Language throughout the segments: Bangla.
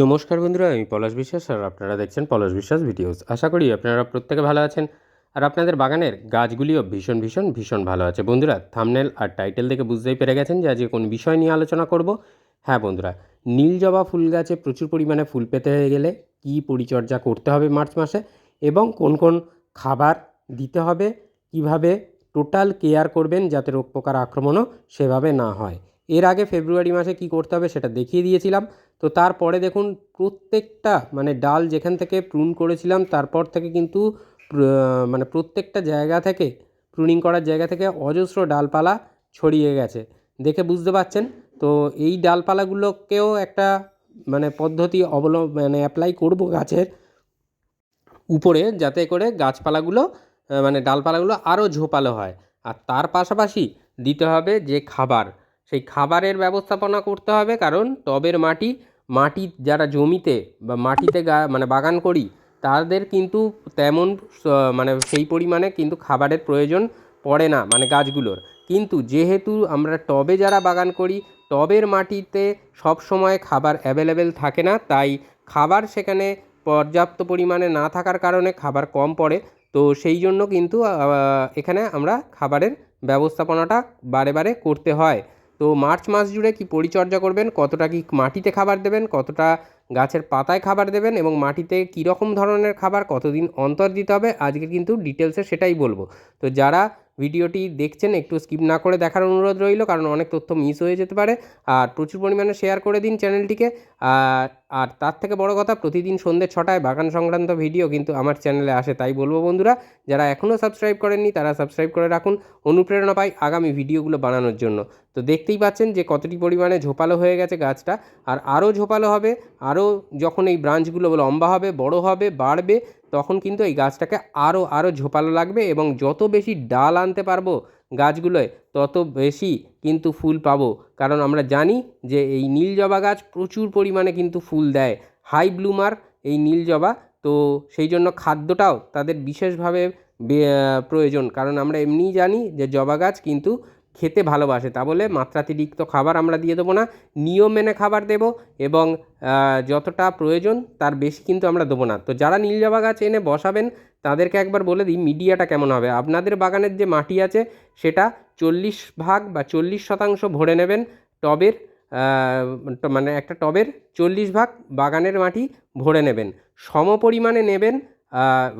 নমস্কার বন্ধুরা, আমি পলাশ বিশ্বাস আর আপনারা দেখছেন পলাশ বিশ্বাস ভিডিওস। আশা করি আপনারা প্রত্যেকে ভালো আছেন। আর আপনাদের বাগানের গাছগুলিও ভীষণ ভীষণ ভীষণ ভালো আছে। বন্ধুরা থামনেল আর টাইটেল দেখে বুঝতেই পেরে গেছেন যে আজকে কোন বিষয় নিয়ে আলোচনা করব। হ্যাঁ বন্ধুরা, নীল জবা ফুল গাছে প্রচুর পরিমাণে ফুল পেতে হয়ে গেলে কী পরিচর্যা করতে হবে মার্চ মাসে এবং কোন কোন খাবার দিতে হবে, কীভাবে টোটাল কেয়ার করবেন যাতে রোগ পোকার আক্রমণও সেভাবে না হয়। এর আগে ফেব্রুয়ারি মাসে কি করতে হবে সেটা দেখিয়ে দিয়েছিলাম। তো তারপরে দেখুন প্রত্যেকটা মানে ডাল যেখান থেকে প্রুন করেছিলাম, তারপর থেকে কিন্তু মানে প্রত্যেকটা জায়গা থেকে প্রুনিং করার জায়গা থেকে অজস্র ডালপালা ছড়িয়ে গেছে। দেখে বুঝতে পাচ্ছেন তো এই ডালপালাগুলোকেও একটা মানে পদ্ধতি অবলম্ব মানে অ্যাপ্লাই করব গাছের উপরে যাতে করে গাছপালাগুলো মানে ডালপালাগুলো আরও ঝোপালো হয়। আর তার পাশাপাশি দিতে হবে যে খাবার। সেই খাবারের ব্যবস্থাপনা করতে হবে কারণ টবের মাটি মাটি যারা জমিতে বা মাটিতে মানে বাগান করি, তাদের কিন্তু তেমন মানে সেই পরিমাণে কিন্তু খাবারের প্রয়োজন পড়ে না মানে গাছগুলোর। কিন্তু যেহেতু আমরা টবে যারা বাগান করি, টবের মাটিতে সব সময় খাবার অ্যাভেলেবেল থাকে না, তাই খাবার সেখানে পর্যাপ্ত পরিমাণে না থাকার কারণে খাবার কম পড়ে। তো সেই জন্য কিন্তু এখানে আমরা খাবারের ব্যবস্থাপনাটা বারে বারে করতে হয়। তো মার্চ মাস জুড়ে কি পরিচর্যা করবেন? কতটা কি মাটিতে খাবার দেবেন? কতটা গাছের পাতায় খাবার দেবেন? এবং মাটিতে কীরকম ধরনের খাবার? কতদিন অন্তর দিতে হবে? আজকে কিন্তু ডিটেলসে সেটাই বলব। তো যারা ভিডিওটি দেখছেন, একটু স্কিপ না করে দেখার অনুরোধ রইল, কারণ অনেক তথ্য মিস হয়ে যেতে পারে। আর প্রচুর পরিমাণে শেয়ার করে দিন চ্যানেলটিকে আর আর তার থেকে বড় কথা, প্রতিদিন সন্ধ্যে ছটায় বাগান সংক্রান্ত ভিডিও কিন্তু আমার চ্যানেলে আসে, তাই বলব বন্ধুরা, যারা এখনও সাবস্ক্রাইব করেননি, তারা সাবস্ক্রাইব করে রাখুন অনুপ্রেরণা পাই আগামী ভিডিওগুলো বানানোর জন্য। তো দেখতেই পাচ্ছেন যে কতটি পরিমাণে ঝোপালো হয়ে গেছে গাছটা। আর আরও ঝোপালো হবে আরও যখন এই ব্রাঞ্চগুলো লম্বা হবে, বড় হবে, বাড়বে তখন কিন্তু এই গাছটাকে আরও আরও ঝোপালো লাগবে এবং যত বেশি ডাল আনতে পারব গাছগুলোয়, তত বেশি কিন্তু ফুল পাবো। কারণ আমরা জানি যে এই নীল জবা গাছ প্রচুর পরিমাণে কিন্তু ফুল দেয়। হাই ব্লুমার এই নীল জবা, তো সেই জন্য খাদ্যটাও তাদের বিশেষভাবে প্রয়োজন। কারণ আমরা এমনিই জানি যে জবা গাছ কিন্তু খেতে ভালোবাসে। তা বলে মাত্রাতিরিক্ত খাবার আমরা দিয়ে দেবো না, নিয়ম মেনে খাবার দেবো এবং যতটা প্রয়োজন তার বেশি কিন্তু আমরা দেবো না। তো যারা নীল জবা গাছ এনে বসাবেন, তাদেরকে একবার বলে দিই মিডিয়াটা কেমন হবে। আপনাদের বাগানের যে মাটি আছে, সেটা চল্লিশ ভাগ বা চল্লিশ শতাংশ ভরে নেবেন টবের মানে একটা টবের চল্লিশ ভাগ বাগানের মাটি ভরে নেবেন। সম পরিমাণে নেবেন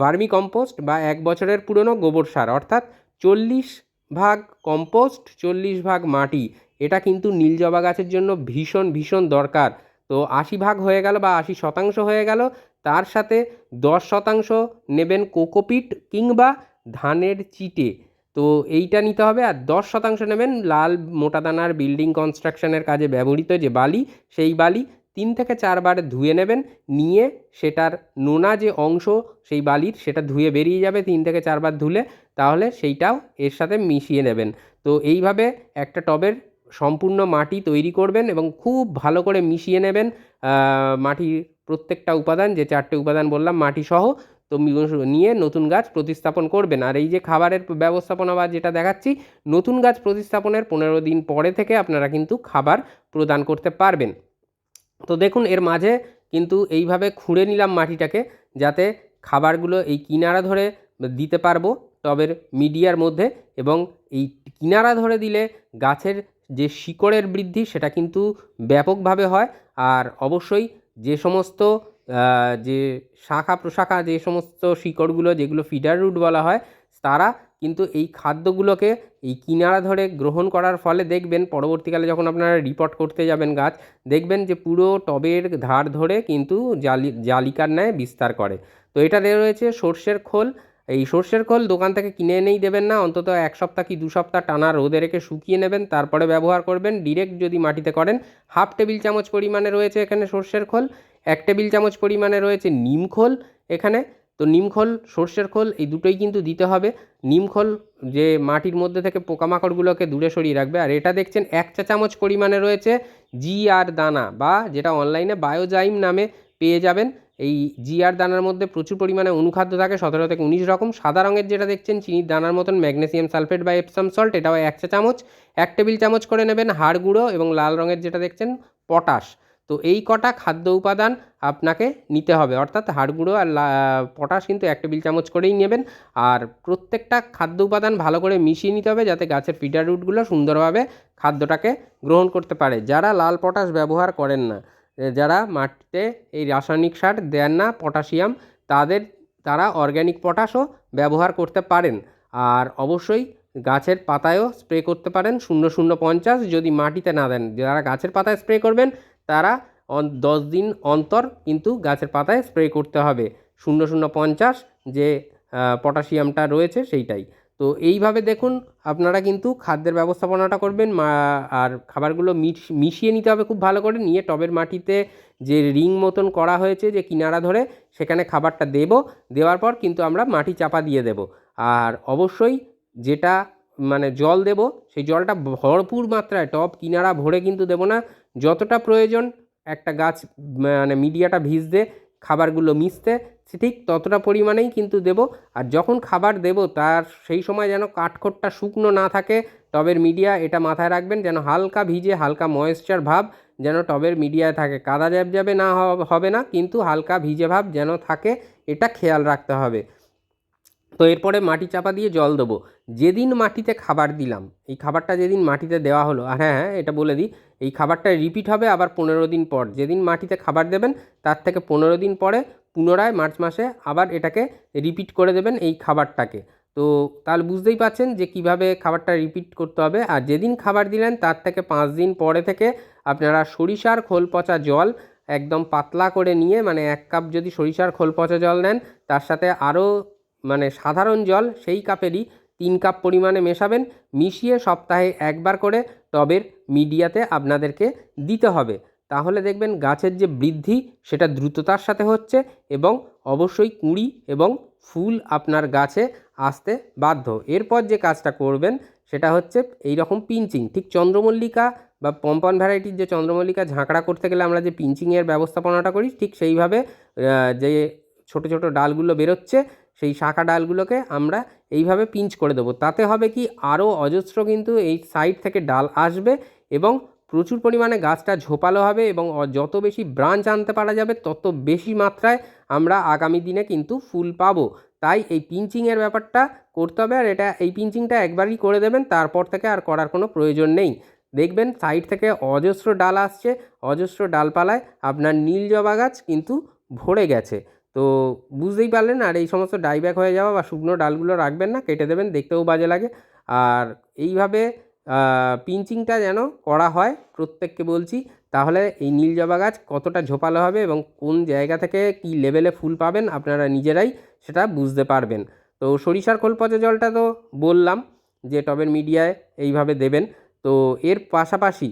ভার্মি কম্পোস্ট বা এক বছরের পুরনো গোবর সার। অর্থাৎ চল্লিশ ভাগ কম্পোস্ট, চল্লিশ ভাগ মাটি। এটা কিন্তু নীল জবা গাছের জন্য ভীষণ ভীষণ দরকার। তো আশি ভাগ হয়ে গেল বা আশি শতাংশ হয়ে গেল। তার সাথে দশ শতাংশ নেবেন কোকোপিট কিংবা ধানের চিটে। তো এইটা নিতে হবে আর দশ শতাংশ নেবেন লাল মোটা দানার বিল্ডিং কনস্ট্রাকশনের কাজে ব্যবহৃত যে বালি, সেই বালি তিন থেকে চারবার ধুয়ে নেবেন। নিয়ে সেটার নোনা যে অংশ, সেই বালির সেটা ধুয়ে বেরিয়ে যাবে তিন থেকে চারবার ধুলে। তাহলে সেইটাও এর সাথে মিশিয়ে নেবেন। তো এইভাবে একটা টবের সম্পূর্ণ মাটি তৈরি করবেন এবং খুব ভালো করে মিশিয়ে নেবেন মাটির প্রত্যেকটা উপাদান, যে চারটে উপাদান বললাম মাটি সহ তো নিয়ে নতুন গাছ প্রতিস্থাপন করবেন। আর এই যে খাবারের ব্যবস্থাপনা বা যেটা দেখাচ্ছি, নতুন গাছ প্রতিস্থাপনের পনেরো দিন পরে থেকে আপনারা কিন্তু খাবার প্রদান করতে পারবেন। তো দেখুন, এর মাঝে কিন্তু এইভাবে খুঁড়ে নিলাম মাটিটাকে, যাতে খাবারগুলো এই কিনারা ধরে দিতে পারব। টবের মিডিয়ার মধ্যে এবং এই কিনারা ধরে দিলে গাছের যে শিকড়ের বৃদ্ধি সেটা কিন্তু ব্যাপকভাবে হয়। আর অবশ্যই যে সমস্ত যে শাখা প্রশাখা, যে সমস্ত শিকড়গুলো যেগুলো ফিডার রুট বলা হয়, তারা কিন্তু এই খাদ্যগুলোকে এই কিনারা ধরে গ্রহণ করার ফলে দেখবেন পরবর্তীকালে যখন আপনারা রিপোর্ট করতে যাবেন গাছ, দেখবেন যে পুরো টবের ধার ধরে কিন্তু জালি, জালিকার ন্যায় বিস্তার করে। তো এটা দেওয়া রয়েছে সর্ষের খোল এই সর্ষের খোল দোকান থেকে কিনে এনেই দেবেন না, অন্তত এক সপ্তাহ কি দু সপ্তাহ টানা রোদে রেখে শুকিয়ে নেবেন, তারপরে ব্যবহার করবেন ডিরেক্ট যদি মাটিতে করেন হাফ টেবিল চামচ পরিমাণে রয়েছে এখানে সর্ষের খোল, এক টেবিল চামচ পরিমাণে রয়েছে নিম খোল এখানে, তো নিম খোল, সর্ষের খোল এই দুটোই কিন্তু দিতে হবে, নিম খোল যে মাটির মধ্যে থেকে পোকামাকড়গুলোকে দূরে সরিয়ে রাখবে, আর এটা দেখছেন এক চা চামচ পরিমাণে রয়েছে জি আর দানা, বা যেটা অনলাইনে বায়োজাইম নামে পেয়ে যাবেন এই জি আর দানার মধ্যে প্রচুর পরিমাণে অনুখাদ্য থাকে সতেরো থেকে উনিশ রকম। সাদা রঙের যেটা দেখছেন, চিনির দানার মতন ম্যাগনেসিয়াম সালফেট বা এপসাম সল্ট, এটাও এক চা চামচ। এক টেবিল চামচ করে নেবেন হাড় গুঁড়ো এবং লাল রঙের যেটা দেখছেন, পটাশ। তো এই কটা খাদ্য উপাদান আপনাকে নিতে হবে, অর্থাৎ হাড় গুঁড়ো আর পটাশ কিন্তু এক টেবিল চামচ করেই নেবেন। আর প্রত্যেকটা খাদ্য উপাদান ভালো করে মিশিয়ে নিতে হবে, যাতে গাছের ফিডার রুটগুলো সুন্দরভাবে খাদ্যটাকে গ্রহণ করতে পারে। যারা লাল পটাশ ব্যবহার করেন না যারা মাটিতে এই রাসায়নিক সার দেন না, পটাশিয়াম, তাদের, তারা অর্গ্যানিক পটাশও ব্যবহার করতে পারেন। আর অবশ্যই গাছের পাতায়ও স্প্রে করতে পারেন, শূন্য শূন্য পঞ্চাশ যদি মাটিতে না দেন। যারা গাছের পাতায় স্প্রে করবেন, তারা দশ দিন অন্তর কিন্তু গাছের পাতায় স্প্রে করতে হবে। শূন্য শূন্য পঞ্চাশ যে পটাশিয়ামটা রয়েছে সেইটাই। তো এইভাবে দেখুন আপনারা কিন্তু খাদ্যের ব্যবস্থাপনাটা করবেন আর খাবারগুলো মিশ- মিশিয়ে নিতে হবে খুব ভালো করে, নিয়ে টবের মাটিতে যে রিং মতন করা হয়েছে যে কিনারা ধরে, সেখানে খাবারটা দেব, দেওয়ার পর কিন্তু আমরা মাটি চাপা দিয়ে দেব। আর অবশ্যই যেটা মানে জল দেব, সেই জলটা ভরপুর মাত্রায়, টব, কিনারা ভরে কিন্তু দেব না। যতটা প্রয়োজন একটা গাছ মানে মিডিয়াটা ভিজতে, খাবারগুলো মিশতে ঠিক ততটা পরিমাণেই কিন্তু দেব। আর যখন খাবার দেব, তার সেই সময় যেন কাঠখোট্টা শুকনো না থাকে, টবের মিডিয়া এটা মাথায় রাখবেন যেন হালকা ভিজে, হালকা ময়েশ্চার ভাব যেন টবের মিডিয়ায় থাকে। কাদা জ্যাব জ্যাবে না হবে না, কিন্তু হালকা ভিজে ভাব যেন থাকে, এটা খেয়াল রাখতে হবে। তো এরপরে মাটি চাপা দিয়ে জল দেবো। যেদিন মাটিতে খাবার দিলাম, এই খাবারটা যেদিন মাটিতে দেওয়া হলো, আর হ্যাঁ হ্যাঁ এটা বলে দিই, এই খাবারটা রিপিট হবে আবার পনেরো দিন পর। যেদিন মাটিতে খাবার দেবেন, তার থেকে পনেরো দিন পরে পুনরায় মার্চ মাসে আবার এটাকে রিপিট করে দেবেন এই খাবারটাকে। তো তাহলে বুঝতেই পাচ্ছেন যে কীভাবে খাবারটা রিপিট করতে হবে। আর যেদিন খাবার দিলেন, তার থেকে পাঁচ দিন পরে থেকে আপনারা সরিষার খোল পচা জল একদম পাতলা করে নিয়ে মানে এক কাপ যদি সরিষার খোল পচা জল নেন, তার সাথে আরও মানে সাধারণ জল, সেই কাপেরই তিন কাপ পরিমাণে মেশাবেন। মিশিয়ে সপ্তাহে একবার করে টবের মিডিয়াতে আপনাদেরকে দিতে হবে। তাহলে দেখবেন গাছের যে বৃদ্ধি, সেটা দ্রুততার সাথে হচ্ছে এবং অবশ্যই কুঁড়ি এবং ফুল আপনার গাছে আসতে বাধ্য। এরপর যে কাজটা করবেন, সেটা হচ্ছে এই রকম পিঞ্চিং। ঠিক চন্দ্রমল্লিকা বা পম্পন ভ্যারাইটির যে চন্দ্রমল্লিকা ঝাঁকড়া করতে গেলে আমরা যে পিঞ্চিংয়ের ব্যবস্থাপনাটা করি, ঠিক সেইভাবে যে ছোট ছোট ডালগুলো বেরোচ্ছে, সেই শাখা ডালগুলোকে আমরা এইভাবে পিঞ্চ করে দেবো। তাতে হবে কি, আরও অজস্র কিন্তু এই সাইড থেকে ডাল আসবে এবং প্রচুর পরিমাণে গাছটা ঝোপালো হবে এবং যত বেশি ব্রাঞ্চ আনতে পারা যাবে, তত বেশি মাত্রায় আমরা আগামী দিনে কিন্তু ফুল পাবো। তাই এই পিঞ্চিংয়ের ব্যাপারটা করতে হবে আর এটা, এই পিঞ্চিংটা একবারই করে দেবেন, তারপর থেকে আর করার কোনো প্রয়োজন নেই। দেখবেন সাইড থেকে অজস্র ডাল আসছে, অজস্র ডালপালায় আপনার নীল জবা গাছ কিন্তু ভরে গেছে। তো বুঝতেই পারলেন, আর এই সমস্ত ডাইব্যাক হয়ে যাওয়া বা শুকনো ডালগুলো রাখবেন না, কেটে দেবেন, দেখতেও বাজে লাগে। আর এইভাবে পিঞ্চিংটা যেন করা হয়, প্রত্যেককে বলছি। তাহলে এই নীল জবা গাছ কতটা ঝোপালো হবে এবং কোন জায়গা থেকে কী লেভেলে ফুল পাবেন আপনারা নিজেরাই সেটা বুঝতে পারবেন। তো সরিষার খোল পচা জলটা তো বললাম যে টবের মিডিয়ায় এইভাবে দেবেন। তো এর পাশাপাশি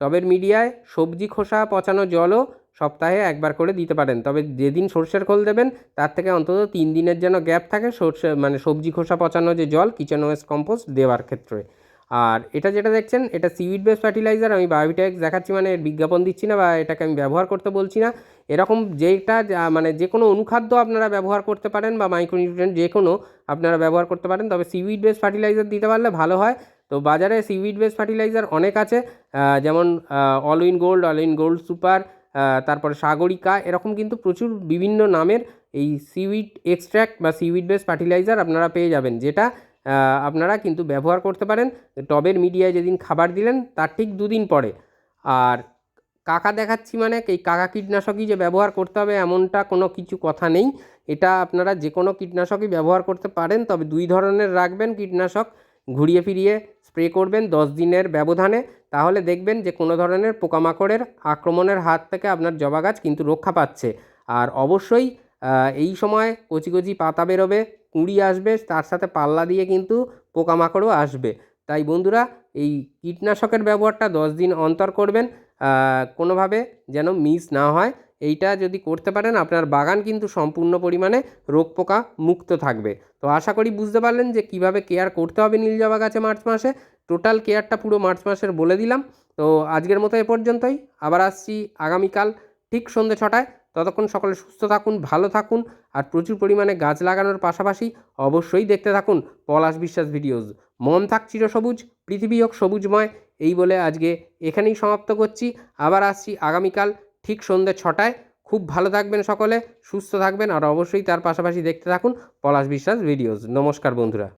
টবের মিডিয়ায় সবজি খোসা পচানো জলও সপ্তাহে একবার করে দিতে পারেন। তবে যেদিন সর্ষের খোল দেবেন, তার থেকে অন্তত তিন দিনের যেন গ্যাপ থাকে সর্ষে মানে সবজি খোসা পচানো যে জল, কিচেন ওয়েস্ট কম্পোস্ট দেওয়ার ক্ষেত্রে। আর এটা যেটা দেখছেন, এটা সিউইড বেস ফার্টিলাইজার আমি বায়োটেক্স দেখাচ্ছি মানে বিজ্ঞাপন দিচ্ছি না বা এটাকে আমি ব্যবহার করতে বলছি না। এরকম যেটা মানে যে কোনো অনুখাদ্য আপনারা ব্যবহার করতে পারেন বা মাইক্রোনিউট্রিয়েন্ট যে কোনো আপনারা ব্যবহার করতে পারেন, তবে সিউইড বেস ফার্টিলাইজার দিতে পারলে ভালো হয়। তো বাজারে সিউইড বেস ফার্টিলাইজার অনেক আছে যেমন all in gold all in gold super তারপরে সাগরিকা, এরকম কিন্তু প্রচুর বিভিন্ন নামের এই সিউইড এক্সট্র্যাক্ট বা সিউইড বেস ফার্টিলাইজার আপনারা পেয়ে যাবেন, যেটা আপনারা কিন্তু ব্যবহার করতে পারেন। টবের মিডিয়ায় যেদিন খাবার দিলেন, তার ঠিক দুদিন পরে। আর কাকা দেখাচ্ছি মানে এই কাকা কীটনাশকই যে ব্যবহার করতে হবে এমনটা কোনো কিছু কথা নেই। এটা আপনারা যে কোনো কীটনাশকই ব্যবহার করতে পারেন, তবে দুই ধরনের রাখবেন কীটনাশক। ঘুরিয়ে ফিরিয়ে স্প্রে করবেন দশ দিনের ব্যবধানে। তাহলে দেখবেন যে কোনো ধরনের পোকামাকড়ের আক্রমণের হাত থেকে আপনার জবা গাছ কিন্তু রক্ষা পাচ্ছে। আর অবশ্যই এই সময় কচি কচি পাতা বেরোবে কুঁড়ি আসবে, তার সাথে পাল্লা দিয়ে কিন্তু পোকামাকড়ও আসবে। তাই বন্ধুরা, এই কীটনাশকের ব্যবহারটা দশ দিন অন্তর করবেন কোনোভাবে যেন মিস না হয়। এইটা যদি করতে পারেন, আপনার বাগান কিন্তু সম্পূর্ণ পরিমাণে রোগ পোকা মুক্ত থাকবে। তো আশা করি বুঝতে পারলেন যে কীভাবে কেয়ার করতে হবে নীল জবা গাছে মার্চ মাসে। টোটাল কেয়ারটা পুরো মার্চ মাসের বলে দিলাম। তো আজকের মতো এ পর্যন্তই। আবার আসছি আগামীকাল ঠিক সন্ধ্যে ছটায়। ততক্ষণ সকলে সুস্থ থাকুন, ভালো থাকুন আর প্রচুর পরিমাণে গাছ লাগানোর পাশাপাশি অবশ্যই দেখতে থাকুন পলাশ বিশ্বাস ভিডিওস। মন থাক চিরসবুজ, পৃথিবী হোক সবুজময়, এই বলে আজকে এখানেই সমাপ্ত করছি। আবার আসছি আগামীকাল ঠিক সন্ধ্যে ছটায়। খুব ভালো থাকবেন সকলে, সুস্থ থাকবেন আর অবশ্যই তার পাশাপাশি দেখতে থাকুন পলাশ বিশ্বাস ভিডিওস। নমস্কার বন্ধুরা।